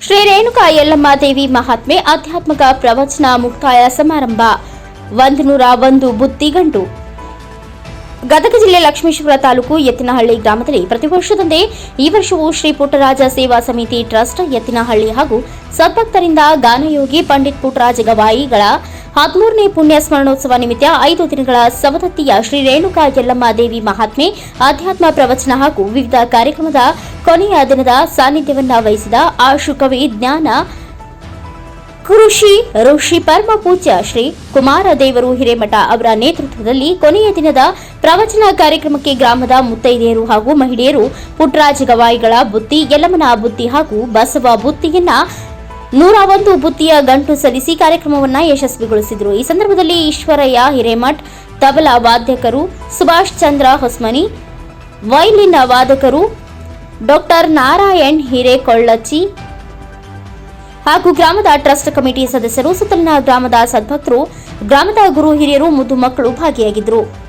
ಶ್ರೀ ರೇಣುಕಾ ಯಲ್ಲಮ್ಮ ದೇವಿ ಮಹಾತ್ಮೆ ಆಧ್ಯಾತ್ಮಿಕ ಪ್ರವಚನ ಮುಕ್ತಾಯ ಸಮಾರಂಭ. ಒಂದು ನೂರ ಒಂದು ಬುತ್ತಿಗಂಟು ಗದಗ ಜಿಲ್ಲೆ ಲಕ್ಷ್ಮೇಶ್ವರ ತಾಲೂಕು ಎತ್ತಿನಹಳ್ಳಿ ಗ್ರಾಮದಲ್ಲಿ ಪ್ರತಿ ವರ್ಷದಂತೆ ಈ ವರ್ಷವೂ ಶ್ರೀ ಪುಟ್ಟರಾಜ ಸೇವಾ ಸಮಿತಿ ಟ್ರಸ್ಟ್ ಎತ್ತಿನಹಳ್ಳಿ ಹಾಗೂ ಸದ್ಭಕ್ತರಿಂದ ಗಾನಯೋಗಿ ಪಂಡಿತ್ ಪುಟ್ಟರಾಜ ಗವಾಯಿಗಳ ಹದಿಮೂರನೇ ಪುಣ್ಯ ಸ್ಮರಣೋತ್ಸವ ನಿಮಿತ್ತ ಐದು ದಿನಗಳ ಸವದತ್ತಿಯ ಶ್ರೀ ರೇಣುಕಾ ಯಲ್ಲಮ್ಮ ದೇವಿ ಮಹಾತ್ಮೆ ಆಧ್ಯಾತ್ಮ ಪ್ರವಚನ ಹಾಗೂ ವಿವಿಧ ಕಾರ್ಯಕ್ರಮದ ಕೊನೆಯ ದಿನದ ಸಾನ್ನಿಧ್ಯವನ್ನ ವಹಿಸಿದ ಆಶುಕವಿ ಜ್ಞಾನ ಕೃಷಿ ಋಷಿ ಪರಮ ಪೂಜ್ಯ ಶ್ರೀ ಕುಮಾರದೇವರು ಹಿರೇಮಠ ಅವರ ನೇತೃತ್ವದಲ್ಲಿ ಕೊನೆಯ ದಿನದ ಪ್ರವಚನ ಕಾರ್ಯಕ್ರಮಕ್ಕೆ ಗ್ರಾಮದ ಮುತ್ತೈದೆಯರು ಹಾಗೂ ಮಹಿಳೆಯರು ಪುಟ್ಟರಾಜ ಗವಾಯಿಗಳ ಬುತ್ತಿ ಯಲ್ಲಮ್ಮನ ಬುತ್ತಿ ಹಾಗೂ ಬಸವ ಬುತ್ತಿಯನ್ನ ನೂರ ಒಂದು ಬುತ್ತಿಯ ಗಂಟು ಸಲ್ಲಿಸಿ ಕಾರ್ಯಕ್ರಮವನ್ನ ಯಶಸ್ವಿಗೊಳಿಸಿದರು. ಈ ಸಂದರ್ಭದಲ್ಲಿ ಈಶ್ವರಯ್ಯ ಹಿರೇಮಠ್, ತಬಲಾ ವಾದ್ಯಕರು, ಸುಭಾಷ್ ಚಂದ್ರ ಹೊಸ್ಮನಿ, ವೈಲಿನ್ ವಾದಕರು ಡಾಕ್ಟರ್ ನಾರಾಯಣ್ ಹಿರೇಕೊಳ್ಳಚ್ಚಿ ಹಾಗೂ ಗ್ರಾಮದ ಟ್ರಸ್ಟ್ ಕಮಿಟಿ ಸದಸ್ಯರು ಸುತ್ತಲಿನ ಗ್ರಾಮದ ಸದ್ಭಕ್ತರು, ಗ್ರಾಮದ ಗುರು ಹಿರಿಯರು, ಮುದ್ದು ಮಕ್ಕಳು ಭಾಗಿಯಾಗಿದ್ದರು.